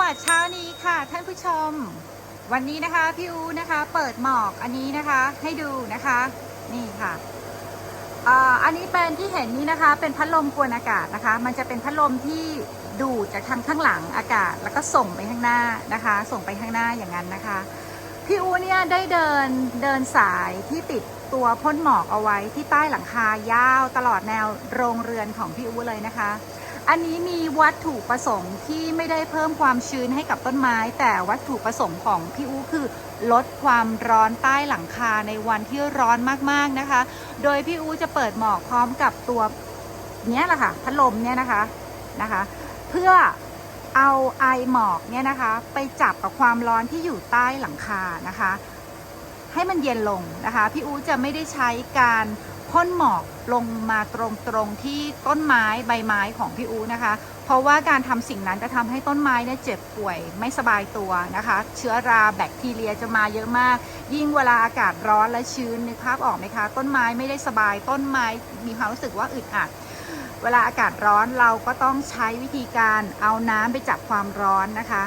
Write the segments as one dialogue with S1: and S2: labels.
S1: วัสดิ์เช้านี้ค่ะท่านผู้ชม วันนี้นะคะพี่อูนะคะเปิดหมอกอันนี้นะคะให้ดูนะคะนี่ค่ะอันนี้เป็นที่เห็นนี้นะคะ เป็นพัดลมกวนอากาศนะคะ มันจะเป็นพัดลมที่ดูดจากทางข้างหลังอากาศ แล้วก็ส่งไปข้างหน้านะคะ ส่งไปข้างหน้าอย่างนั้นนะคะ พี่อูเนี่ยได้เดินเดินสายที่ติดตัวพ่นหมอกเอาไว้ที่ใต้หลังคายาวตลอดแนวโรงเรือนของพี่อูเลยนะคะ อันนี้มีวัตถุประสงค์ที่ไม่ได้เพิ่มความชื้นให้กับต้นไม้ แต่วัตถุประสงค์ของพี่อูคือลดความร้อนใต้หลังคาในวันที่ร้อนมากๆนะคะ โดยพี่อูจะเปิดหมอกพร้อมกับตัวเนี้ยแหละค่ะพัดลมเนี่ยนะคะนะคะ เพื่อเอาไอหมอกเนี่ยนะคะ ไปจับกับความร้อนที่อยู่ใต้หลังคานะคะ ให้มันเย็นลงนะคะ พี่อูจะไม่ได้ใช้การ พ่นหมอกลงมาตรงๆที่ต้นไม้ใบไม้ของพี่อูนะคะ เพราะว่าการทำสิ่งนั้นจะทำให้ต้นไม้เนี่ยเจ็บป่วยไม่สบายตัวนะคะ เชื้อราแบคทีเรียจะมาเยอะมาก ยิ่งเวลาอากาศร้อนและชื้นนึกภาพออกไหมคะ ต้นไม้ไม่ได้สบายต้นไม้มีความรู้สึกว่าอึดอัดเวลาอากาศร้อนเราก็ต้องใช้วิธีการเอาน้ำไปจับความร้อนนะคะ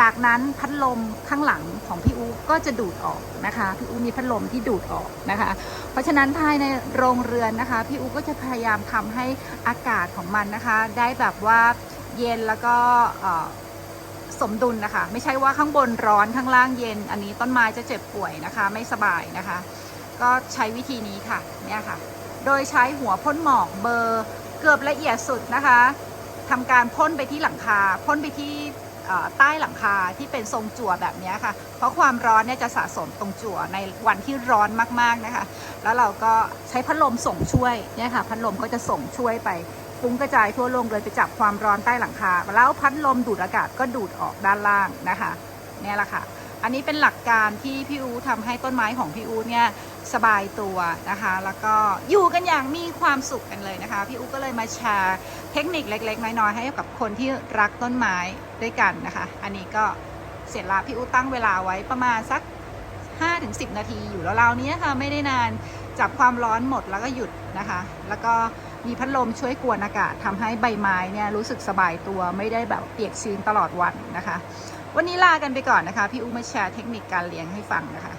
S1: จากนั้นพัดลมข้างหลังของพี่อูก็จะดูดออกนะคะพี่อูมีพัดลมที่ดูดออกนะคะ เพราะฉะนั้นภายในโรงเรือนนะคะพี่อูก็จะพยายามทำให้อากาศของมันนะคะ ได้แบบว่าเย็นแล้วก็สมดุลนะคะ ไม่ใช่ว่าข้างบนร้อนข้างล่างเย็น อันนี้ต้นไม้จะเจ็บป่วยนะคะ ไม่สบายนะคะ ก็ใช้วิธีนี้ค่ะเนี่ยค่ะ โดยใช้หัวพ่นหมอกเบอร์เกือบละเอียดสุดนะคะทำการพ่นไปที่หลังคาพ่นไปที่ ใต้หลังคาที่เป็นทรงจั่วแบบนี้ค่ะ เพราะความร้อนเนี่ยจะสะสมตรงจั่วในวันที่ร้อนมากๆนะคะ แล้วเราก็ใช้พัดลมส่งช่วยเนี่ยค่ะพัดลมก็จะส่งช่วยไปฟุ้งกระจายทั่วโรงเลยไปจับความร้อนใต้หลังคา แล้วพัดลมดูดอากาศก็ดูดออกด้านล่างนะคะ เนี่ยแหละค่ะ อันนี้เป็นหลักการที่พี่อูทำให้ต้นไม้ของพี่อูเนี่ยสบายตัวนะคะ แล้วก็อยู่กันอย่างมีความสุขกันเลยนะคะ พี่อูก็เลยมาแชร์เทคนิคเล็ก ๆ น้อยๆให้กับคนที่รักต้นไม้ด้วยกันนะคะ อันนี้ก็เสร็จละพี่อูตั้งเวลาไว้ประมาณสัก 5-10 นาทีอยู่แล้วเรานี้ค่ะไม่ได้นานจับความร้อนหมดแล้วก็หยุดนะคะ แล้วก็มีพัดลมช่วยกวนอากาศทำให้ใบไม้เนี่ยรู้สึกสบายตัวไม่ได้แบบเปียกชื้นตลอดวันนะคะ วันนี้ลากันไปก่อนนะคะ พี่อูมาแชร์เทคนิคการเลี้ยงให้ฟังนะคะ